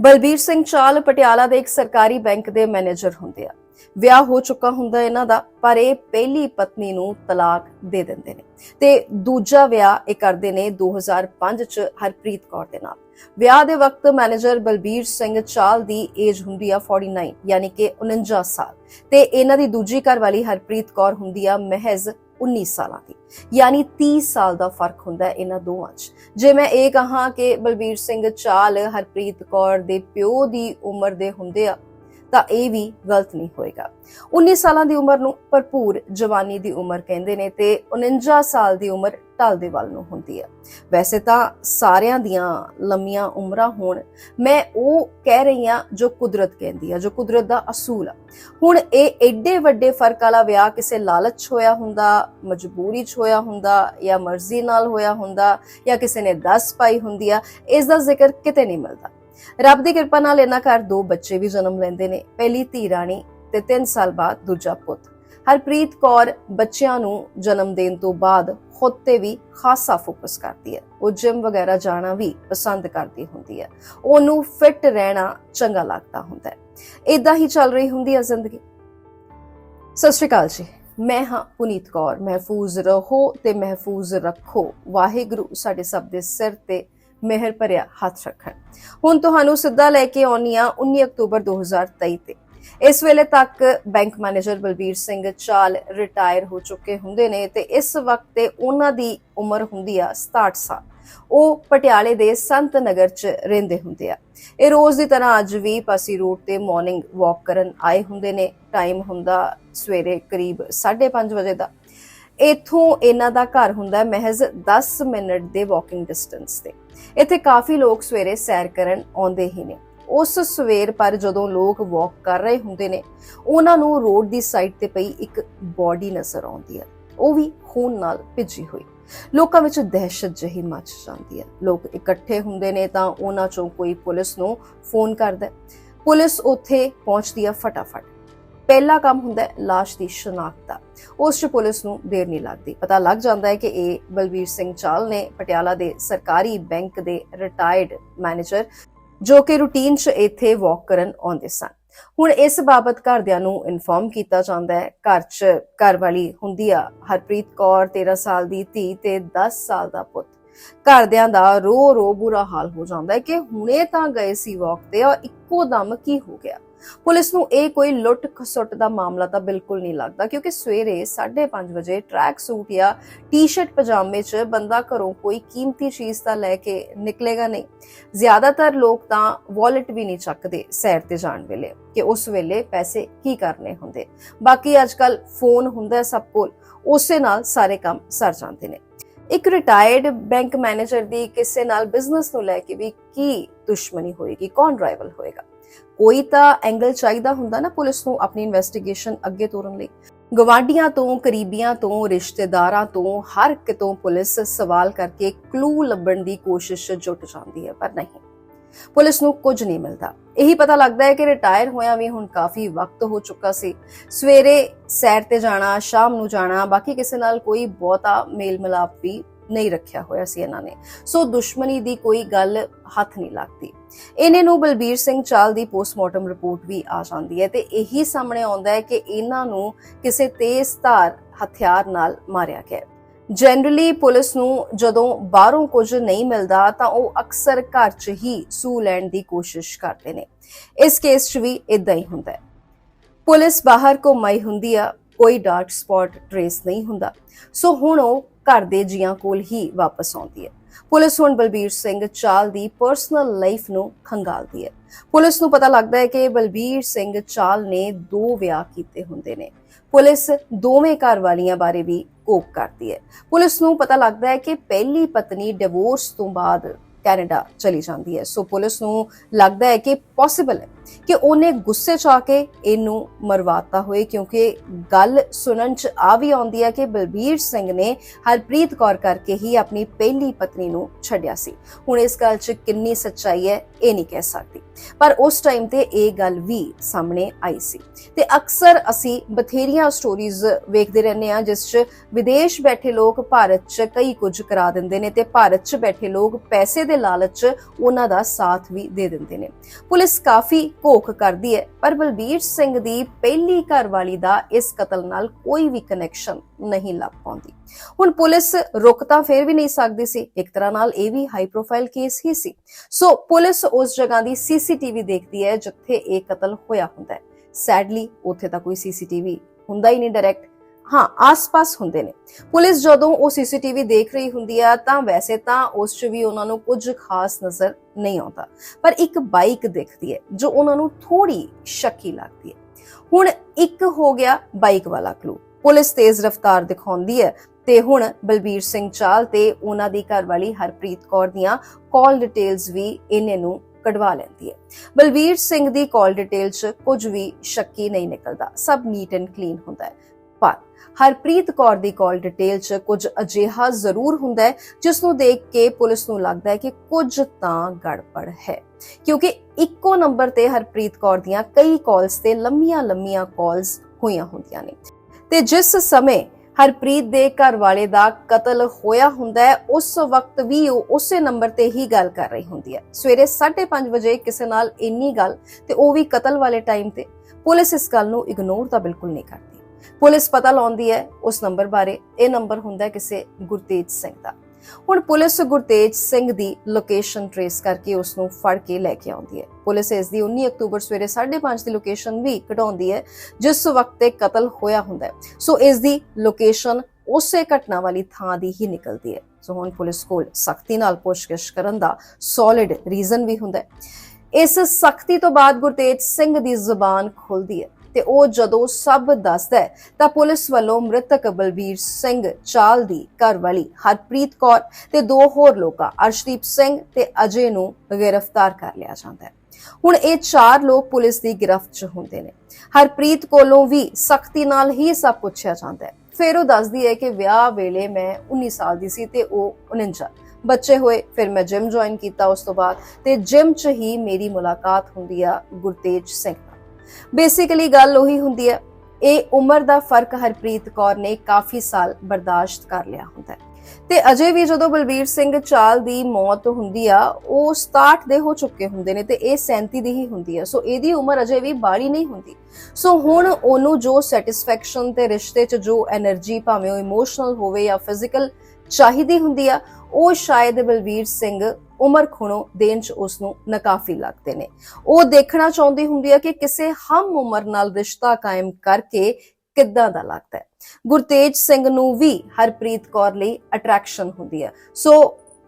ਬਲਬੀਰ ਸਿੰਘ ਚਾਲ ਪਟਿਆਲਾ ਦੇ ਇੱਕ ਸਰਕਾਰੀ ਬੈਂਕ ਦੇ ਮੈਨੇਜਰ ਹੁੰਦੇ ਆ। ਵਿਆਹ ਹੋ ਚੁੱਕਾ ਹੁੰਦਾ ਇਹਨਾਂ ਦਾ, ਪਰ ਇਹ ਪਹਿਲੀ ਪਤਨੀ ਨੂੰ ਤਲਾਕ ਦੇ ਦਿੰਦੇ ਨੇ। ਤੇ ਦੂਜਾ ਵਿਆਹ ਇਹ ਕਰਦੇ ਨੇ 2005 ਚ ਹਰਪ੍ਰੀਤ ਕੌਰ ਦੇ ਨਾਲ। ਵਿਆਹ ਦੇ ਵਕਤ ਮੈਨੇਜਰ ਬਲਬੀਰ ਸਿੰਘ ਚਾਲ ਦੀ ਏਜ ਹੁੰਦੀ ਆ 49 ਯਾਨੀ ਕਿ 49 ਸਾਲ। ਤੇ ਇਹਨਾਂ ਦੀ ਦੂਜੀ ਘਰ ਵਾਲੀ ਹਰਪ੍ਰੀਤ ਕੌਰ ਹੁੰਦੀ ਆ ਮਹਿਜ਼ 19 ਸਾਲਾਂ ਦੀ। ਯਾਨੀ 30 ਸਾਲ ਦਾ ਫ਼ਰਕ ਹੁੰਦਾ ਇਹਨਾਂ ਦੋਵਾਂ 'ਚ। ਜੇ ਮੈਂ ਇਹ ਕਹਾਂ ਕਿ ਬਲਬੀਰ ਸਿੰਘ ਚਾਲ, ਹਰਪ੍ਰੀਤ ਕੌਰ ਦੇ ਪਿਓ ਦੀ ਉਮਰ ਦੇ ਹੁੰਦੇ ਆ ਤਾਂ ਇਹ ਵੀ ਗਲਤ ਨਹੀਂ ਹੋਏਗਾ। 19 ਸਾਲਾਂ ਦੀ ਉਮਰ ਨੂੰ ਭਰਪੂਰ ਜਵਾਨੀ ਦੀ ਉਮਰ ਕਹਿੰਦੇ ਨੇ ਤੇ 49 ਸਾਲ ਦੀ ਉਮਰ ਢਲ ਦੇ ਵੱਲ ਨੂੰ ਹੁੰਦੀ ਹੈ। ਵੈਸੇ ਤਾਂ ਸਾਰਿਆਂ ਦੀਆਂ ਲੰਮੀਆਂ ਉਮਰਾਂ ਹੋਣ, ਮੈਂ ਉਹ ਕਹਿ ਰਹੀ ਹਾਂ ਜੋ ਕੁਦਰਤ ਕਹਿੰਦੀ ਆ, ਜੋ ਕੁਦਰਤ ਦਾ ਅਸੂਲ ਆ। ਹੁਣ ਇਹ ਐਡੇ ਵੱਡੇ ਫ਼ਰਕ ਵਾਲਾ ਵਿਆਹ ਕਿਸੇ ਲਾਲਚ 'ਚ ਹੋਇਆ ਹੁੰਦਾ, ਮਜਬੂਰੀ 'ਚ ਹੋਇਆ ਹੁੰਦਾ ਜਾਂ ਮਰਜ਼ੀ ਨਾਲ ਹੋਇਆ ਹੁੰਦਾ ਜਾਂ ਕਿਸੇ ਨੇ ਦੱਸ ਪਾਈ ਹੁੰਦੀ ਆ, ਇਸ ਦਾ ਜ਼ਿਕਰ ਕਿਤੇ ਨਹੀਂ ਮਿਲਦਾ। ਰੱਬ ਦੀ ਕਿਰਪਾ ਨਾਲ ਇਹਨਾਂ ਘਰ ਦੋ ਬੱਚੇ ਵੀ ਜਨਮ ਲੈਂਦੇ ਨੇ। ਪਹਿਲੀ ਧੀ ਰਾਣੀ ਤੇ 3 ਸਾਲ ਬਾਅਦ ਦੂਜਾ ਪੁੱਤ। ਹਰਪ੍ਰੀਤ ਕੌਰ ਬੱਚਿਆਂ ਨੂੰ ਜਨਮ ਦੇਣ ਤੋਂ ਬਾਅਦ ਖੁਦ ਤੇ ਵੀ ਖਾਸਾ ਫੋਕਸ ਕਰਦੀ ਹੈ। ਉਹ ਜਿਮ ਵਗੈਰਾ ਜਾਣਾ ਵੀ ਪਸੰਦ ਕਰਦੀ ਹੁੰਦੀ ਹੈ। ਉਹਨੂੰ ਫਿੱਟ ਰਹਿਣਾ ਚੰਗਾ ਲੱਗਦਾ ਹੁੰਦਾ ਹੈ। ਇਦਾਂ ਹੀ ਚੱਲ ਰਹੀ ਹੁੰਦੀ ਹੈ ਜ਼ਿੰਦਗੀ। ਸਤਿ ਸ਼੍ਰੀ ਅਕਾਲ ਜੀ। ਮੈਂ ਹਾਂ ਪੁਨੀਤ ਕੌਰ। ਮਹਿਫੂਜ਼ ਰਹੋ ਤੇ ਮਹਿਫੂਜ਼ ਰੱਖੋ। ਵਾਹਿਗੁਰੂ ਸਾਡੇ ਸਭ ਦੇ ਸਿਰ ਤੇ ਮਿਹਰ ਭਰਿਆ ਹੱਥ ਰੱਖਣ। ਹੁਣ ਤੁਹਾਨੂੰ ਸਿੱਧਾ ਲੈ ਕੇ ਆਉਣੀ ਆ 19 ਅਕਤੂਬਰ 2023 ਤੇ। ਇਸ ਵੇਲੇ ਤੱਕ ਬੈਂਕ ਮੈਨੇਜਰ ਬਲਬੀਰ ਸਿੰਘ ਚਾਲ ਰਿਟਾਇਰ ਹੋ ਚੁੱਕੇ ਹੁੰਦੇ ਨੇ ਤੇ ਇਸ ਵਕਤ ਤੇ ਉਹਨਾਂ ਦੀ ਉਮਰ ਹੁੰਦੀ ਆ 67 ਸਾਲ। ਉਹ ਪਟਿਆਲੇ ਦੇ ਸੰਤ ਨਗਰ ਚ ਰਹਿੰਦੇ ਹੁੰਦੇ ਆ। ਇਹ ਰੋਜ਼ ਦੀ ਤਰ੍ਹਾਂ ਅੱਜ ਵੀ ਪਾਸੀ ਰੋਡ ਤੇ ਮਾਰਨਿੰਗ ਵਾਕ ਕਰਨ ਆਏ ਹੁੰਦੇ ਨੇ। ਟਾਈਮ ਹੁੰਦਾ ਸਵੇਰੇ ਕਰੀਬ 5:30 ਵਜੇ ਦਾ। ਇਥੋਂ ਇਹਨਾਂ ਦਾ ਘਰ ਹੁੰਦਾ ਮਹਿਜ਼ 10 ਮਿੰਟ ਦੇ ਵਾਕਿੰਗ ਡਿਸਟੈਂਸ ਤੇ। ਇੱਥੇ ਕਾਫੀ ਲੋਕ ਸਵੇਰੇ ਸੈਰ ਕਰਨ ਆਉਂਦੇ ਹੀ ਨੇ। ਉਸ ਸਵੇਰ ਪਰ ਜਦੋਂ ਲੋਕ ਵਾਕ ਕਰ ਰਹੇ ਹੁੰਦੇ ਨੇ, ਉਹਨਾਂ ਨੂੰ ਰੋਡ ਦੀ ਸਾਈਡ ਤੇ ਪਈ ਇੱਕ ਬਾਡੀ ਨਜ਼ਰ ਆਉਂਦੀ ਹੈ। ਉਹ ਵੀ ਖੂਨ ਨਾਲ ਭਿੱਜੀ ਹੋਈ। ਲੋਕਾਂ ਵਿੱਚ ਦਹਿਸ਼ਤ ਜਹੀ ਮੱਚ ਜਾਂਦੀ ਹੈ। ਲੋਕ ਇਕੱਠੇ ਹੁੰਦੇ ਨੇ ਤਾਂ ਉਹਨਾਂ ਚੋਂ ਕੋਈ ਪੁਲਿਸ ਨੂੰ ਫੋਨ ਕਰਦਾ ਪੁਲਿਸ ਉੱਥੇ ਪਹੁੰਚਦੀ ਹੈ ਫਟਾਫਟ। ਪਹਿਲਾ ਕੰਮ ਹੁੰਦਾ ਹੈ ਲਾਸ਼ ਦੀ ਸ਼ਨਾਖਤ ਦਾ। ਉਸ 'ਚ ਪੁਲਿਸ ਨੂੰ ਦੇਰ ਨਹੀਂ ਲੱਗਦੀ। ਪਤਾ ਲੱਗ ਜਾਂਦਾ ਹੈ ਕਿ ਇਹ ਬਲਬੀਰ ਸਿੰਘ ਚਾਲ ਨੇ ਪਟਿਆਲਾ ਦੇ ਸਰਕਾਰੀ ਬੈਂਕ ਦੇ ਰਿਟਾਇਰਡ ਮੈਨੇਜਰ ਜੋ ਕਿ ਰੂਟੀਨ 'ਚ ਇੱਥੇ ਵਾਕ ਕਰਨ ਆਉਂਦੇ ਸਨ। ਹੁਣ ਇਸ ਬਾਬਤ ਘਰਦਿਆਂ ਨੂੰ ਇਨਫੋਰਮ ਕੀਤਾ ਜਾਂਦਾ ਹੈ। ਘਰ 'ਚ ਘਰ ਵਾਲੀ ਹੁੰਦੀ ਆ ਹਰਪ੍ਰੀਤ ਕੌਰ 13 ਸਾਲ ਦੀ ਧੀ ਤੇ 10 ਸਾਲ ਦਾ ਪੁੱਤ। ਘਰਦਿਆਂ ਦਾ ਰੋ ਰੋ ਬੁਰਾ ਹਾਲ ਹੋ ਜਾਂਦਾ ਹੈ ਕਿ ਹੁਣੇ ਤਾਂ ਗਏ ਸੀ ਵਾਕ ਤੇ ਔਰ ਇੱਕੋ ਦਮ ਕੀ ਹੋ ਗਿਆ? ਪੁਲਿਸ ਨੂੰ ਇਹ ਕੋਈ ਲੁੱਟ ਖਸੁੱਟ ਦਾ ਮਾਮਲਾ ਤਾਂ ਬਿਲਕੁਲ ਨਹੀਂ ਲੱਗਦਾ, ਕਿਉਂਕਿ ਸਵੇਰੇ 5:30 ਵਜੇ ਟਰੈਕ ਸੂਟ ਜਾਂ ਟੀ-ਸ਼ਰਟ ਪਜਾਮੇ 'ਚ ਬੰਦਾ ਘਰੋਂ ਕੋਈ ਕੀਮਤੀ ਚੀਜ਼ ਤਾਂ ਲੈ ਕੇ ਨਿਕਲੇਗਾ ਨਹੀਂ। ਜ਼ਿਆਦਾਤਰ ਲੋਕ ਤਾਂ ਵਾਲਟ ਵੀ ਨਹੀਂ ਚੱਕਦੇ ਸੈਰ ਤੇ ਜਾਣ ਵੇਲੇ ਕਿ ਉਸ ਵੇਲੇ ਪੈਸੇ ਕੀ ਕਰਨੇ ਹੁੰਦੇ। ਬਾਕੀ ਅੱਜਕੱਲ ਫੋਨ ਹੁੰਦਾ ਸਭ ਕੋਲ, ਉਸੇ ਨਾਲ ਸਾਰੇ ਕੰਮ ਸਰ ਜਾਂਦੇ ਨੇ। ਇੱਕ ਰਿਟਾਇਰਡ ਬੈਂਕ ਮੈਨੇਜਰ ਦੀ ਕਿਸੇ ਨਾਲ ਬਿਜ਼ਨਸ ਨੂੰ ਲੈ ਕੇ ਵੀ ਕੀ ਦੁਸ਼ਮਣੀ ਹੋਏਗੀ, ਕੌਣ ਰਾਈਵਲ ਹੋਏਗਾ? ਕੋਈ ਤਾਂ ਐਂਗਲ ਚਾਹੀਦਾ ਹੁੰਦਾ ਨਾ ਪੁਲਿਸ ਨੂੰ ਆਪਣੀ ਇਨਵੈਸਟੀਗੇਸ਼ਨ ਅੱਗੇ ਤੋਰਨ ਲਈ। ਗਵਾਂਡੀਆਂ ਤੋਂ, ਕਰੀਬੀਆਂ ਤੋਂ, ਰਿਸ਼ਤੇਦਾਰਾਂ ਤੋਂ, ਹਰ ਕਿਤੋਂ ਪੁਲਿਸ ਸਵਾਲ ਕਰਕੇ ਕਲੂ ਲੱਭਣ ਦੀ ਕੋਸ਼ਿਸ਼ ਜੁਟ ਜਾਂਦੀ ਹੈ, ਪਰ ਨਹੀਂ। ਪੁਲਿਸ ਨੂੰ ਕੁਝ ਨਹੀਂ ਮਿਲਦਾ। ਇਹੀ ਪਤਾ ਲੱਗਦਾ ਹੈ ਕਿ ਰਿਟਾਇਰ ਹੋਇਆ ਵੀ ਹੁਣ ਕਾਫੀ ਵਕਤ ਹੋ ਚੁੱਕਾ ਸੀ। ਸਵੇਰੇ ਸੈਰ ਤੇ ਜਾਣਾ, ਸ਼ਾਮ ਨੂੰ ਜਾਣਾ, ਬਾਕੀ ਕਿਸੇ ਨਾਲ ਕੋਈ ਬਹੁਤਾ ਮੇਲ ਮਿਲਾਪ ਵੀ ਨਹੀਂ ਰੱਖਿਆ ਹੋਇਆ ਸੀ ਇਹਨਾਂ ਨੇ। ਸੋ ਦੁਸ਼ਮਣੀ ਦੀ ਕੋਈ ਗੱਲ ਹੱਥ ਨਹੀਂ ਲੱਗਦੀ। ਇਹਨੇ ਨੂੰ ਬਲਬੀਰ ਸਿੰਘ ਚਾਲ ਦੀ ਪੋਸਟਮਾਰਟਮ ਰਿਪੋਰਟ ਵੀ ਆ ਜਾਂਦੀ ਹੈ ਤੇ ਇਹੀ ਸਾਹਮਣੇ ਆਉਂਦਾ ਹੈ ਕਿ ਇਹਨਾਂ ਨੂੰ ਕਿਸੇ ਤੇਜ਼ ਧਾਰ ਹਥਿਆਰ ਨਾਲ ਮਾਰਿਆ ਗਿਆ ਜਨਰਲੀ ਪੁਲਿਸ ਨੂੰ ਜਦੋਂ ਬਾਹਰੋਂ ਕੁਝ ਨਹੀਂ ਮਿਲਦਾ, ਤਾਂ ਉਹ ਅਕਸਰ ਘਰ 'ਚ ਹੀ ਸੂ ਲੈਣ ਦੀ ਕੋਸ਼ਿਸ਼ ਕਰਦੇ ਨੇ। ਇਸ ਕੇਸ 'ਚ ਵੀ ਇਦਾਂ ਹੀ ਹੁੰਦਾ ਹੈ। ਪੁਲਿਸ ਬਾਹਰ ਘੁੰਮਾਈ ਹੁੰਦੀ ਆ, ਕੋਈ ਡਾਰਕ ਸਪੌਟ ਟ੍ਰੇਸ ਨਹੀਂ ਹੁੰਦਾ। ਸੋ ਹੁਣ ਉਹ ਘਰ ਦੇ ਜੀਆਂ ਕੋਲ ਹੀ ਵਾਪਸ ਆਉਂਦੀ ਹੈ। ਪੁਲਿਸ ਹੁਣ ਬਲਬੀਰ ਸਿੰਘ ਚਾਲ ਦੀ ਪਰਸਨਲ ਲਾਈਫ ਨੂੰ ਖੰਗਾਲਦੀ ਹੈ। ਪੁਲਿਸ ਨੂੰ ਪਤਾ ਲੱਗਦਾ ਹੈ ਕਿ ਬਲਬੀਰ ਸਿੰਘ ਚਾਲ ਨੇ ਦੋ ਵਿਆਹ ਕੀਤੇ ਹੁੰਦੇ ਨੇ। ਪੁਲਿਸ ਦੋਵੇਂ ਘਰ ਵਾਲੀਆਂ ਬਾਰੇ ਵੀ ਕੋਪ ਕਰਦੀ ਹੈ। ਪੁਲਿਸ ਨੂੰ ਪਤਾ ਲੱਗਦਾ ਹੈ ਕਿ ਪਹਿਲੀ ਪਤਨੀ ਡਿਵੋਰਸ ਤੋਂ ਬਾਅਦ ਕੈਨੇਡਾ ਚਲੀ ਜਾਂਦੀ ਹੈ। ਸੋ ਪੁਲਿਸ ਨੂੰ ਲੱਗਦਾ ਹੈ ਕਿ ਪੋਸੀਬਲ ਹੈ ਕਿ ਉਹਨੇ ਗੁੱਸੇ 'ਚ ਆ ਕੇ ਇਹਨੂੰ ਮਰਵਾਤਾ ਹੋਏ, ਕਿਉਂਕਿ ਗੱਲ ਸੁਣਨ 'ਚ ਆ ਵੀ ਆਉਂਦੀ ਹੈ ਕਿ ਬਲਬੀਰ ਸਿੰਘ ਨੇ ਹਰਪ੍ਰੀਤ ਕੌਰ ਕਰਕੇ ਹੀ ਆਪਣੀ ਪਹਿਲੀ ਪਤਨੀ ਨੂੰ ਛੱਡਿਆ ਸੀ। ਹੁਣ ਇਸ ਗੱਲ 'ਚ ਕਿੰਨੀ ਸੱਚਾਈ ਹੈ, ਇਹ ਨਹੀਂ ਕਹਿ ਸਕਦੀ। ਪਰ ਉਸ ਟਾਈਮ ਤੇ ਇਹ ਗੱਲ ਵੀ ਸਾਹਮਣੇ ਆਈ ਸੀ। ਤੇ ਅਕਸਰ ਅਸੀਂ ਬਥੇਰੀਆਂ ਸਟੋਰੀਜ਼ ਵੇਖਦੇ ਰਹਿੰਦੇ ਆ ਜਿਸ 'ਚ ਵਿਦੇਸ਼ ਬੈਠੇ ਲੋਕ ਭਾਰਤ 'ਚ ਕਈ ਕੁਝ ਕਰਾ ਦਿੰਦੇ ਨੇ ਤੇ ਭਾਰਤ 'ਚ ਬੈਠੇ ਲੋਕ ਪੈਸੇ ਦੇ ਲਾਲਚ 'ਚ ਉਹਨਾਂ ਦਾ ਸਾਥ ਵੀ ਦੇ ਦਿੰਦੇ ਨੇ। ਪੁਲਿਸ ਕਾਫੀ ਘੋਖ ਕਰਦੀ ਹੈ, ਪਰ ਬਲਬੀਰ ਸਿੰਘ ਦੀ ਪਹਿਲੀ ਘਰਵਾਲੀ ਦਾ ਇਸ ਕਤਲ ਨਾਲ ਕੋਈ ਵੀ ਕਨੈਕਸ਼ਨ ਨਹੀਂ ਲੱਭ ਪਾਉਂਦੀ। ਹੁਣ ਪੁਲਿਸ ਰੁਕ ਤਾਂ ਫੇਰ ਵੀ ਨਹੀਂ ਸਕਦੀ ਸੀ, ਇੱਕ ਤਰ੍ਹਾਂ ਨਾਲ ਇਹ ਵੀ ਹਾਈ ਪ੍ਰੋਫਾਈਲ ਕੇਸ ਹੀ ਸੀ। ਸੋ ਪੁਲਿਸ ਉਸ ਜਗ੍ਹਾ ਦੀ ਸੀਸੀਟੀਵੀ ਦੇਖਦੀ ਹੈ, ਜਿੱਥੇ ਇਹ ਕਤਲ ਹੋਇਆ ਹੁੰਦਾ ਹੈ। ਸੈਡਲੀ ਉੱਥੇ ਤਾਂ ਕੋਈ ਸੀਸੀਟੀਵੀ ਹੁੰਦਾ ਹੀ ਨਹੀਂ ਡਾਇਰੈਕਟ ਹਾਂ, ਆਸ-ਪਾਸ ਹੁੰਦੇ ਨੇ। ਪੁਲਿਸ ਜਦੋਂ ਉਹ ਸੀਸੀਟੀਵੀ ਦੇਖ ਰਹੀ ਹੁੰਦੀ ਆ, ਤਾਂ ਵੈਸੇ ਤਾਂ ਉਸ 'ਚ ਵੀ ਉਹਨਾਂ ਨੂੰ ਕੁਝ ਖਾਸ ਨਜ਼ਰ ਨਹੀਂ ਆਉਂਦਾ। ਪਰ ਇੱਕ ਬਾਈਕ ਦਿਖਦੀ ਹੈ, ਜੋ ਉਹਨਾਂ ਨੂੰ ਥੋੜੀ ਸ਼ੱਕੀ ਲੱਗਦੀ ਹੈ। ਹੁਣ ਇੱਕ ਹੋ ਗਿਆ ਬਾਈਕ ਵਾਲਾ ਕਲੂ ਪੁਲਿਸ ਤੇਜ਼ ਰਫ਼ਤਾਰ ਦਿਖਾਉਂਦੀ ਹੈ ਤੇ ਹੁਣ ਬਲਬੀਰ ਸਿੰਘ ਚਾਲ ਤੇ ਉਹਨਾਂ ਦੀ ਘਰਵਾਲੀ ਹਰਪ੍ਰੀਤ ਕੌਰ ਦੀਆਂ ਕਾਲ ਡਿਟੇਲਸ ਵੀ ਇਹਨੇ ਨੂੰ ਕਢਵਾ ਲੈਂਦੀ ਹੈ। ਬਲਬੀਰ ਸਿੰਘ ਦੀ ਕਾਲ ਡਿਟੇਲ 'ਚ ਕੁਝ ਵੀ ਸ਼ੱਕੀ ਨਹੀਂ ਨਿਕਲਦਾ, ਸਭ ਨੀਟ ਐਂਡ ਕਲੀਨ ਹੁੰਦਾ ਹੈ। ਪਰ ਹਰਪ੍ਰੀਤ ਕੌਰ ਦੀ ਕਾਲ ਡਿਟੇਲ 'ਚ ਕੁਝ ਅਜਿਹਾ ਜ਼ਰੂਰ ਹੁੰਦਾ ਹੈ ਜਿਸ ਨੂੰ ਦੇਖ ਕੇ ਪੁਲਿਸ ਨੂੰ ਲੱਗਦਾ ਹੈ ਕਿ ਕੁਝ ਤਾਂ ਗੜਬੜ ਹੈ। ਕਿਉਂਕਿ ਇੱਕੋ ਨੰਬਰ ਤੇ ਹਰਪ੍ਰੀਤ ਕੌਰ ਦੀਆਂ ਕਈ ਕਾਲਸ ਤੇ ਲੰਮੀਆਂ-ਲੰਮੀਆਂ ਕਾਲਸ ਹੋਈਆਂ ਹੁੰਦੀਆਂ ਨੇ। ਤੇ ਜਿਸ ਸਮੇਂ ਹਰਪ੍ਰੀਤ ਦੇ ਘਰ ਵਾਲੇ ਦਾ ਕਤਲ ਹੋਇਆ ਹੁੰਦਾ ਹੈ, ਉਸ ਵਕਤ ਵੀ ਉਹ ਉਸੇ ਨੰਬਰ ਤੇ ਹੀ ਗੱਲ ਕਰ ਰਹੀ ਹੁੰਦੀ ਹੈ। ਸਵੇਰੇ 5:30 ਵਜੇ ਕਿਸੇ ਨਾਲ ਇੰਨੀ ਗੱਲ ਤੇ ਉਹ ਵੀ ਕਤਲ ਵਾਲੇ ਟਾਈਮ ਤੇ। ਪੁਲਿਸ ਇਸ ਗੱਲ ਨੂੰ ਇਗਨੋਰ ਤਾਂ ਬਿਲਕੁਲ ਨਹੀਂ ਕਰਦੀ। ਪੁਲਿਸ ਪਤਾ ਲਾਉਂਦੀ ਹੈ ਉਸ ਨੰਬਰ ਬਾਰੇ। ਇਹ ਨੰਬਰ ਹੁੰਦਾ ਕਿਸੇ ਗੁਰਤੇਜ ਸਿੰਘ ਦਾ। ਹੁਣ ਪੁਲਿਸ ਗੁਰਤੇਜ ਸਿੰਘ ਦੀ ਲੋਕੇਸ਼ਨ ਟ੍ਰੇਸ ਕਰਕੇ ਉਸ ਨੂੰ ਫੜ ਕੇ ਲੈ ਕੇ ਆਉਂਦੀ ਹੈ। ਪੁਲਿਸ ਇਸ ਦੀ 19 ਅਕਤੂਬਰ ਸਵੇਰੇ 5:30 ਦੀ ਲੋਕੇਸ਼ਨ ਵੀ ਕਢਾਉਂਦੀ ਹੈ, ਜਿਸ ਵਕਤ ਤੇ ਕਤਲ ਹੋਇਆ ਹੁੰਦਾ ਹੈ। ਸੋ ਇਸ ਦੀ ਲੋਕੇਸ਼ਨ ਉਸੇ ਘਟਨਾ ਵਾਲੀ ਥਾਂ ਦੀ ਹੀ ਨਿਕਲਦੀ ਹੈ। ਸੋ ਹੁਣ ਪੁਲਿਸ ਕੋਲ ਸਖਤੀ ਨਾਲ ਪੁੱਛਗਿੱਛ ਕਰਨ ਦਾ ਸੋਲਿਡ ਰੀਜ਼ਨ ਵੀ ਹੁੰਦਾ ਹੈ। ਇਸ ਸਖਤੀ ਤੋਂ ਬਾਅਦ ਗੁਰਤੇਜ ਸਿੰਘ ਦੀ ਜ਼ੁਬਾਨ ਖੁੱਲਦੀ ਹੈ। ਤੇ ਉਹ ਜਦੋਂ ਸਭ ਦੱਸਦਾ ਹੈ, ਤਾਂ ਪੁਲਿਸ ਵੱਲੋਂ ਮ੍ਰਿਤਕ ਬਲਬੀਰ ਸਿੰਘ ਚਾਲ ਦੀ ਘਰਵਾਲੀ ਹਰਪ੍ਰੀਤ ਕੌਰ ਤੇ ਦੋ ਹੋਰ ਲੋਕਾਂ, ਅਰਸ਼ਦੀਪ ਸਿੰਘ ਤੇ ਅਜੇ ਨੂੰ ਗ੍ਰਿਫਤਾਰ ਕਰ ਲਿਆ ਜਾਂਦਾ ਹੈ। ਹੁਣ ਇਹ ਚਾਰ ਲੋਕ ਪੁਲਿਸ ਦੀ ਗ੍ਰਿਫਤ 'ਚ ਹੁੰਦੇ ਨੇ। ਹਰਪ੍ਰੀਤ ਕੋਲੋਂ ਵੀ ਸਖਤੀ ਨਾਲ ਹੀ ਸਭ ਪੁੱਛਿਆ ਜਾਂਦਾ ਹੈ। ਫਿਰ ਉਹ ਦੱਸਦੀ ਹੈ ਕਿ ਵਿਆਹ ਵੇਲੇ ਮੈਂ 19 ਸਾਲ ਦੀ ਸੀ ਤੇ ਉਹ 49 ਬੱਚੇ ਹੋਏ, ਫਿਰ ਮੈਂ ਜਿਮ ਜੁਆਇਨ ਕੀਤਾ ਉਸ ਤੋਂ ਬਾਅਦ ਤੇ ਜਿਮ 'ਚ ਹੀ ਮੇਰੀ ਮੁਲਾਕਾਤ ਹੁੰਦੀ ਆ ਗੁਰਤੇਜ ਸਿੰਘ ਬੇਸਿਕਲੀ ਗੱਲ ਉਹੀ ਹੁੰਦੀ ਹੈ। ਇਹ ਉਮਰ ਦਾ ਫ਼ਰਕ ਹਰਪ੍ਰੀਤ ਕੌਰ ਨੇ ਕਾਫੀ ਸਾਲ ਬਰਦਾਸ਼ਤ ਕਰ ਲਿਆ ਹੁੰਦਾ ਹੈ। ਤੇ ਅਜੇ ਵੀ ਜਦੋਂ ਬਲਬੀਰ ਸਿੰਘ ਚਾਲ ਦੀ ਮੌਤ ਹੁੰਦੀ ਆ, ਉਹ 67 ਦੇ ਹੋ ਚੁੱਕੇ ਹੁੰਦੇ ਨੇ ਤੇ ਇਹ 37 ਦੀ ਹੀ ਹੁੰਦੀ ਆ। ਸੋ ਇਹਦੀ ਉਮਰ ਅਜੇ ਵੀ ਬਾੜੀ ਨਹੀਂ ਹੁੰਦੀ। ਸੋ ਹੁਣ ਉਹਨੂੰ ਜੋ ਸੈਟੀਸਫੈਕਸ਼ਨ ਤੇ ਰਿਸ਼ਤੇ 'ਚ ਜੋ એનર્ਜੀ ਭਾਵੇਂ ਉਹ ਇਮੋਸ਼ਨਲ ਹੋਵੇ ਜਾਂ ਫਿਜ਼ੀਕਲ ਚਾਹੀਦੀ ਹੁੰਦੀ ਆ ਉਹ ਸ਼ਾਇਦ ਬਲਬੀਰ ਸਿੰਘ ਉਮਰ ਖੁਣੋ ਦੇਣ 'ਚ ਉਸ ਨੂੰ ਨਕਾਫੀ ਲੱਗਦੇ ਨੇ। ਉਹ ਦੇਖਣਾ ਚਾਹੁੰਦੀ ਹੁੰਦੀ ਹੈ ਕਿ ਕਿਸੇ ਹਮ ਉਮਰ ਨਾਲ ਰਿਸ਼ਤਾ ਕਾਇਮ ਕਰਕੇ ਕਿੱਦਾਂ ਦਾ ਲੱਗਦਾ ਹੈ। ਗੁਰਤੇਜ ਸਿੰਘ ਨੂੰ ਵੀ ਹਰਪ੍ਰੀਤ ਕੌਰ ਲਈ ਅਟਰੈਕਸ਼ਨ ਹੁੰਦੀ ਹੈ ਸੋ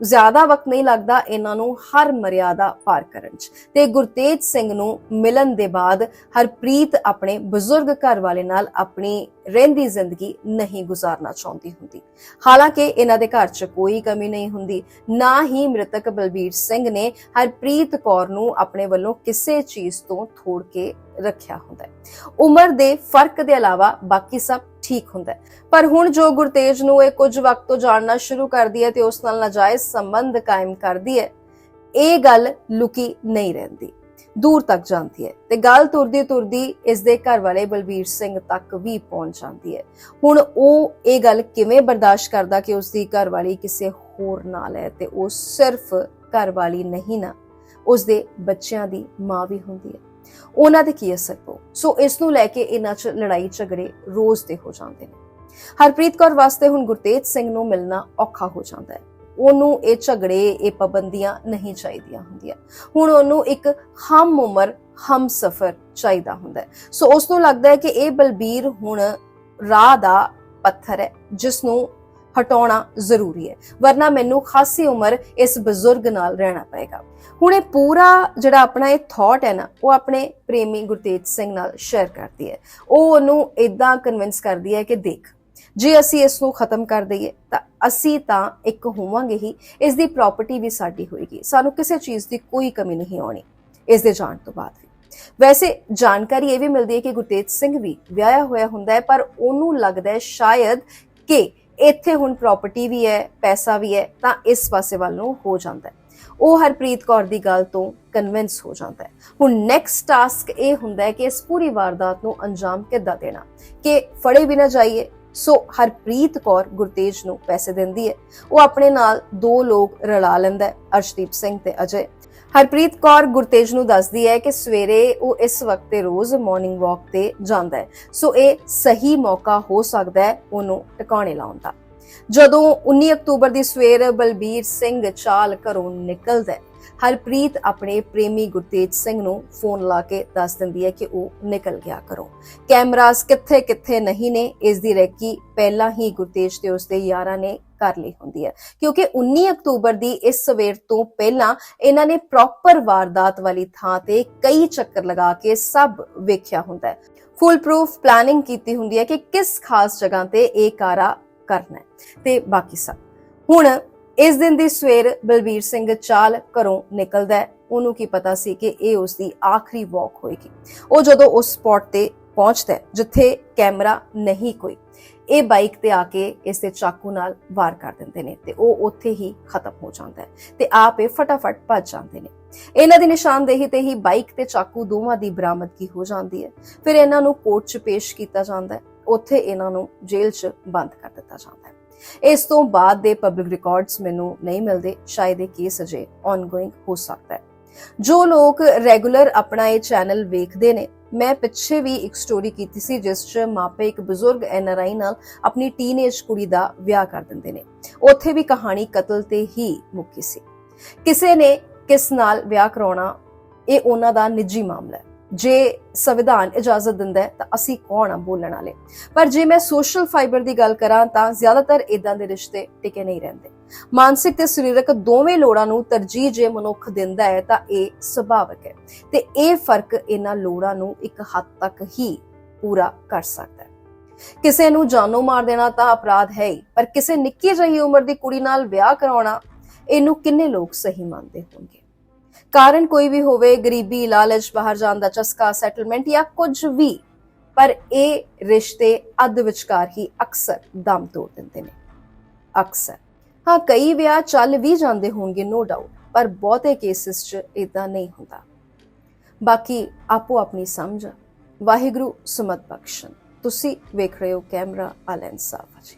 ਜ਼ਿਆਦਾ ਵਕਤ ਨਹੀਂ ਲੱਗਦਾ ਇਹਨਾਂ ਨੂੰ ਹਰ ਮਰਿਆਦਾ ਪਾਰ ਕਰਨ 'ਚ। ਤੇ ਗੁਰਤੇਜ ਸਿੰਘ ਨੂੰ ਮਿਲਣ ਦੇ ਬਾਅਦ ਹਰਪ੍ਰੀਤ ਆਪਣੇ ਬਜ਼ੁਰਗ ਘਰ ਵਾਲੇ ਨਾਲ ਆਪਣੀ ਰਹਿੰਦੀ ਜ਼ਿੰਦਗੀ ਨਹੀਂ ਗੁਜ਼ਾਰਨਾ ਚਾਹੁੰਦੀ ਹੁੰਦੀ। ਹਾਲਾਂਕਿ ਇਹਨਾਂ ਦੇ ਘਰ 'ਚ ਕੋਈ ਕਮੀ ਨਹੀਂ ਹੁੰਦੀ। ਨਾ ਹੀ ਮ੍ਰਿਤਕ ਬਲਬੀਰ ਸਿੰਘ ਨੇ ਹਰਪ੍ਰੀਤ ਕੌਰ ਨੂੰ ਆਪਣੇ ਵੱਲੋਂ ਕਿਸੇ ਚੀਜ਼ ਤੋਂ ਥੋੜ ਕੇ ਰੱਖਿਆ ਹੁੰਦਾ ਹੈ। ਉਮਰ ਦੇ ਫ਼ਰਕ ਦੇ ਇਲਾਵਾ ਬਾਕੀ ਸਭ ਠੀਕ ਹੁੰਦਾ ਪਰ ਹੁਣ ਜੋ ਗੁਰਤੇਜ ਨੂੰ ਇਹ ਕੁਝ ਵਕਤ ਤੋਂ ਜਾਣਨਾ ਸ਼ੁਰੂ ਕਰਦੀ ਹੈ ਤੇ ਉਸ ਨਾਲ ਨਾਜਾਇਜ਼ ਸੰਬੰਧ ਕਾਇਮ ਕਰਦੀ ਹੈ, ਇਹ ਗੱਲ ਲੁਕੀ ਨਹੀਂ ਰਹਿੰਦੀ, ਦੂਰ ਤੱਕ ਜਾਂਦੀ ਹੈ ਤੇ ਗੱਲ ਤੁਰਦੀ ਤੁਰਦੀ ਇਸ ਦੇ ਘਰ ਵਾਲੇ ਬਲਬੀਰ ਸਿੰਘ ਤੱਕ ਵੀ ਪਹੁੰਚ ਜਾਂਦੀ ਹੈ। ਹੁਣ ਉਹ ਇਹ ਗੱਲ ਕਿਵੇਂ ਬਰਦਾਸ਼ਤ ਕਰਦਾ ਕਿ ਉਸ ਦੀ ਘਰ ਵਾਲੀ ਕਿਸੇ ਹੋਰ ਨਾਲ ਹੈ ਤੇ ਉਹ ਸਿਰਫ ਘਰ ਵਾਲੀ ਨਹੀਂ ਨਾ, ਉਸ ਦੇ ਬੱਚਿਆਂ ਦੀ ਮਾਂ ਵੀ ਹੁੰਦੀ ਹੈ। ਉਹਨਾਂ ਤੇ ਕੀ ਅਸਰ ਪਊ? ਸੋ ਇਸ ਨੂੰ ਲੈ ਕੇ ਇਹਨਾਂ 'ਚ ਲੜਾਈ ਝਗੜੇ ਰੋਜ਼ ਦੇ ਹੋ ਜਾਂਦੇ ਨੇ। ਹਰਪ੍ਰੀਤ ਕੌਰ ਵਾਸਤੇ ਹੁਣ ਗੁਰਤੇਜ ਸਿੰਘ ਨੂੰ ਮਿਲਣਾ ਔਖਾ ਹੋ ਜਾਂਦਾ ਹੈ। ਉਹਨੂੰ ਇਹ ਝਗੜੇ, ਇਹ ਪਾਬੰਦੀਆਂ ਨਹੀਂ ਚਾਹੀਦੀਆਂ ਹੁੰਦੀਆਂ। ਹੁਣ ਉਹਨੂੰ ਇੱਕ ਹਮ ਉਮਰ, ਹਮ ਸਫਰ ਚਾਹੀਦਾ ਹੁੰਦਾ ਸੋ ਉਸ ਨੂੰ ਲੱਗਦਾ ਹੈ ਕਿ ਇਹ ਬਲਬੀਰ ਹੁਣ ਰਾਹ ਦਾ ਪੱਥਰ ਹੈ, ਜਿਸ ਨੂੰ ਹਟਾਉਣਾ ਜ਼ਰੂਰੀ ਹੈ, ਵਰਨਾ ਮੈਨੂੰ ਖਾਸੀ ਉਮਰ ਇਸ ਬਜ਼ੁਰਗ ਨਾਲ ਰਹਿਣਾ ਪਏਗਾ। ਹੁਣ ਇਹ ਪੂਰਾ ਜਿਹੜਾ ਆਪਣਾ ਇਹ ਥਾਟ ਹੈ ਨਾ, ਉਹ ਆਪਣੇ ਪ੍ਰੇਮੀ ਗੁਰਤੇਜ ਸਿੰਘ ਨਾਲ ਸ਼ੇਅਰ ਕਰਦੀ ਹੈ। ਉਹ ਉਹਨੂੰ ਇਦਾਂ ਕਨਵਿੰਸ ਕਰਦੀ ਹੈ ਕਿ ਦੇਖ, ਜੇ ਅਸੀਂ ਇਸ ਨੂੰ ਖਤਮ ਕਰ ਦਈਏ, ਤਾਂ ਅਸੀਂ ਤਾਂ ਇੱਕ ਹੋਵਾਂਗੇ ਹੀ, ਇਸ ਦੀ ਪ੍ਰਾਪਰਟੀ ਵੀ ਸਾਡੀ ਹੋਏਗੀ। ਸਾਨੂੰ ਕਿਸੇ ਚੀਜ਼ ਦੀ ਕੋਈ ਕਮੀ ਨਹੀਂ ਆਉਣੀ, ਇਸ ਦੇ ਜਾਣ ਤੋਂ ਬਾਅਦ ਵੀ। ਵੈਸੇ ਜਾਣਕਾਰੀ ਇਹ ਵੀ ਮਿਲਦੀ ਹੈ ਕਿ ਗੁਰਤੇਜ ਸਿੰਘ ਵੀ ਵਿਆਹਿਆ ਹੋਇਆ ਹੁੰਦਾ ਹੈ, ਪਰ ਉਹਨੂੰ ਲੱਗਦਾ ਹੈ ਸ਼ਾਇਦ ਕਿ ਇੱਥੇ ਹੁਣ ਪ੍ਰਾਪਰਟੀ ਵੀ ਹੈ, ਪੈਸਾ ਵੀ ਹੈ, ਤਾਂ ਇਸ ਪਾਸੇ ਵੱਲ ਨੂੰ ਹੋ ਜਾਂਦਾ ਹੈ। ਉਹ ਹਰਪ੍ਰੀਤ ਕੌਰ ਦੀ ਗੱਲ ਤੋਂ ਕਨਵਿੰਸ ਹੋ ਜਾਂਦਾ ਹੈ। ਹੁਣ ਨੈਕਸਟ ਟਾਸਕ ਇਹ ਹੁੰਦਾ ਹੈ ਕਿ ਇਸ ਪੂਰੀ ਵਾਰਦਾਤ ਨੂੰ ਅੰਜਾਮ ਕਿੱਦਾਂ ਦੇਣਾ? ਕਿ ਫੜੇ ਵੀ ਨਾ ਜਾਈਏ, ਸੋ ਹਰਪ੍ਰੀਤ ਕੌਰ ਗੁਰਤੇਜ ਨੂੰ ਪੈਸੇ ਦਿੰਦੀ ਹੈ। ਉਹ ਆਪਣੇ ਨਾਲ ਦੋ ਲੋਕ ਰਲਾ ਲੈਂਦਾ ਹੈ, ਅਰਸ਼ਦੀਪ ਸਿੰਘ ਤੇ ਅਜੇ। ਹਰਪ੍ਰੀਤ ਕੌਰ ਗੁਰਤੇਜ ਨੂੰ ਦੱਸਦੀ ਹੈ ਕਿ ਸਵੇਰੇ ਉਹ ਇਸ ਵਕਤ ਤੇ ਰੋਜ਼ ਮਾਰਨਿੰਗ ਵਾਕ ਤੇ ਜਾਂਦਾ ਹੈ। ਸੋ ਇਹ ਸਹੀ ਮੌਕਾ ਹੋ ਸਕਦਾ ਹੈ ਉਹਨੂੰ ਟਿਕਾਣੇ ਲਾਉਣ ਦਾ। ਜਦੋਂ 19 ਅਕਤੂਬਰ ਦੀ ਸਵੇਰ ਬਲਬੀਰ ਸਿੰਘ ਚਾਲ ਘਰੋਂ ਨਿਕਲਦਾ ਹੈ ਹਰਪ੍ਰੀਤ ਆਪਣੇ ਪ੍ਰੇਮੀ ਗੁਰਤੇਜ ਸਿੰਘ ਨੂੰ ਫੋਨ ਲਾ ਕੇ ਦੱਸ ਦਿੰਦੀ ਹੈ ਕਿ ਉਹ ਨਿਕਲ ਗਿਆ ਕਰੋ ਕੈਮਰਾਸ ਕਿੱਥੇ ਕਿੱਥੇ ਨਹੀਂ ਨੇ, ਇਸ ਦੀ ਰੈਕੀ ਪਹਿਲਾਂ ਹੀ ਗੁਰਤੇਜ ਤੇ ਉਸਦੇ ਯਾਰਾਂ ਨੇ ਕਰ ਲਈ ਹੁੰਦੀ ਹੈ। ਕਿਉਂਕਿ 19 ਅਕਤੂਬਰ ਦੀ ਇਸ ਸਵੇਰ ਤੋਂ ਪਹਿਲਾਂ ਇਹਨਾਂ ਨੇ ਪ੍ਰੋਪਰ ਵਾਰਦਾਤ ਵਾਲੀ ਥਾਂ ਤੇ ਕਈ ਚੱਕਰ ਲਗਾ ਕੇ ਸਭ ਵੇਖਿਆ ਹੁੰਦਾ ਹੈ। ਫੁੱਲ ਪ੍ਰੂਫ ਪਲਾਨਿੰਗ ਕੀਤੀ ਹੁੰਦੀ ਹੈ ਕਿ ਕਿਸ ਖਾਸ ਜਗ੍ਹਾ ਤੇ ਇਹ ਕਾਰਾ ਕਰਨਾ ਹੈ। ਤੇ ਬਾਕੀ ਸਭ। ਹੁਣ ਇਸ ਦਿਨ ਦੀ ਸਵੇਰ ਬਲਬੀਰ ਸਿੰਘ ਚਾਲ ਘਰੋਂ ਨਿਕਲਦਾ ਹੈ। ਉਹਨੂੰ ਕੀ ਪਤਾ ਸੀ ਕਿ ਇਹ ਉਸ ਦੀ ਆਖਰੀ ਵਾਕ ਹੋਏਗੀ। ਉਹ ਜਦੋਂ ਉਸ ਸਪੌਟ ਤੇ ਪਹੁੰਚਦਾ ਹੈ, ਜਿੱਥੇ ਕੈਮਰਾ ਨਹੀਂ ਕੋਈ, ਇਹ ਬਾਈਕ ਤੇ ਆ ਕੇ ਇਸ ਤੇ ਚਾਕੂ ਨਾਲ ਵਾਰ ਕਰ ਦਿੰਦੇ ਨੇ ਤੇ ਉਹ ਉੱਥੇ ਹੀ ਖਤਮ ਹੋ ਜਾਂਦਾ ਹੈ ਤੇ ਆਪ ਇਹ ਫਟਾਫਟ ਭੱਜ ਜਾਂਦੇ ਨੇ। ਇਹਨਾਂ ਦੀ ਨਿਸ਼ਾਨਦੇਹੀ ਤੇ ਹੀ ਬਾਈਕ ਤੇ ਚਾਕੂ ਦੋਵਾਂ ਦੀ ਬਰਾਮਦਗੀ ਹੋ ਜਾਂਦੀ ਹੈ। ਫਿਰ ਇਹਨਾਂ ਨੂੰ ਕੋਰਟ 'ਚ ਪੇਸ਼ ਕੀਤਾ ਜਾਂਦਾ ਹੈ। ਉੱਥੇ ਇਹਨਾਂ ਨੂੰ ਜੇਲ੍ਹ 'ਚ ਬੰਦ ਕਰ ਦਿੱਤਾ ਜਾਂਦਾ ਹੈ। ਇਸ ਤੋਂ ਬਾਅਦ ਦੇ ਪਬਲਿਕ ਰਿਕਾਰਡਸ ਮੈਨੂੰ ਨਹੀਂ ਮਿਲਦੇ, ਸ਼ਾਇਦ ਇਹ ਕੇਸ ਅਜੇ ਆਨਗੋਇੰਗ ਹੋ ਸਕਦਾ ਹੈ। ਜੋ ਲੋਕ ਰੈਗੂਲਰ ਆਪਣਾ ਇਹ ਚੈਨਲ ਵੇਖਦੇ ਨੇ, ਮੈਂ ਪਿੱਛੇ ਵੀ ਇੱਕ ਸਟੋਰੀ ਕੀਤੀ ਸੀ ਜਿਸ 'ਚ ਮਾਪੇ ਇੱਕ ਬਜ਼ੁਰਗ ਐਨਆਰਆਈ ਨਾਲ ਆਪਣੀ ਟੀਨੇਜ ਕੁੜੀ ਦਾ ਵਿਆਹ ਕਰ ਦਿੰਦੇ ਨੇ। ਉੱਥੇ ਵੀ ਕਹਾਣੀ ਕਤਲ ਤੇ ਹੀ ਮੁੱਕੀ ਸੀ। ਕਿਸੇ ਨੇ ਕਿਸ ਨਾਲ ਵਿਆਹ ਕਰਾਉਣਾ, ਇਹ ਉਹਨਾਂ ਦਾ ਨਿੱਜੀ ਮਾਮਲਾ ਹੈ। ਜੇ ਸੰਵਿਧਾਨ ਇਜਾਜ਼ਤ ਦਿੰਦਾ ਹੈ, ਤਾਂ ਅਸੀਂ ਕੌਣ ਆ ਬੋਲਣ ਵਾਲੇ? ਪਰ ਜੇ ਮੈਂ ਸੋਸ਼ਲ ਫਾਈਬਰ ਦੀ ਗੱਲ ਕਰਾਂ, ਤਾਂ ਜ਼ਿਆਦਾਤਰ ਇਦਾਂ ਦੇ ਰਿਸ਼ਤੇ ਟਿਕੇ ਨਹੀਂ ਰਹਿੰਦੇ। ਮਾਨਸਿਕ ਤੇ ਸਰੀਰਕ ਦੋਵੇਂ ਲੋੜਾਂ ਨੂੰ ਤਰਜੀਹ ਜੇ ਮਨੁੱਖ ਦਿੰਦਾ ਹੈ, ਤਾਂ ਇਹ ਸੁਭਾਵਿਕ ਹੈ ਤੇ ਇਹ ਫ਼ਰਕ ਇਹਨਾਂ ਲੋੜਾਂ ਨੂੰ ਇੱਕ ਹੱਦ ਤੱਕ ਹੀ ਪੂਰਾ ਕਰ ਸਕਦਾ ਹੈ। ਕਿਸੇ ਨੂੰ ਜਾਨੋਂ ਮਾਰ ਦੇਣਾ ਤਾਂ ਅਪਰਾਧ ਹੈ ਹੀ, ਪਰ ਕਿਸੇ ਨਿੱਕੀ ਜਿਹੀ ਉਮਰ ਦੀ ਕੁੜੀ ਨਾਲ ਵਿਆਹ ਕਰਾਉਣਾ, ਇਹਨੂੰ ਕਿੰਨੇ ਲੋਕ ਸਹੀ ਮੰਨਦੇ ਹੋਣਗੇ? ਕਾਰਨ ਕੋਈ ਵੀ ਹੋਵੇ, ਗਰੀਬੀ, ਲਾਲਚ, ਬਾਹਰ ਜਾਣ ਦਾ ਚਸਕਾ ਸੈਟਲਮੈਂਟ ਜਾਂ ਕੁਝ ਵੀ, ਪਰ ਇਹ ਰਿਸ਼ਤੇ ਅੱਧ ਵਿਚਕਾਰ ਹੀ ਅਕਸਰ ਦਮ ਤੋੜ ਦਿੰਦੇ ਨੇ। ਅਕਸਰ। ਹਾਂ, ਕਈ ਵਿਆਹ ਚੱਲ ਵੀ ਜਾਂਦੇ ਹੋਣਗੇ ਨੋ ਡਾਊਟ ਪਰ ਬਹੁਤੇ ਕੇਸਿਸ 'ਚ ਇਦਾਂ ਨਹੀਂ ਹੁੰਦਾ। ਬਾਕੀ ਆਪੋ ਆਪਣੀ ਸਮਝ। ਆ। ਵਾਹਿਗੁਰੂ, ਸੁਮਤ ਬਖਸ਼ਣ। ਤੁਸੀਂ ਵੇਖ ਰਹੇ ਹੋ ਕੈਮਰਾ ਅਲੈਂਸਾਫਾ ਜੀ।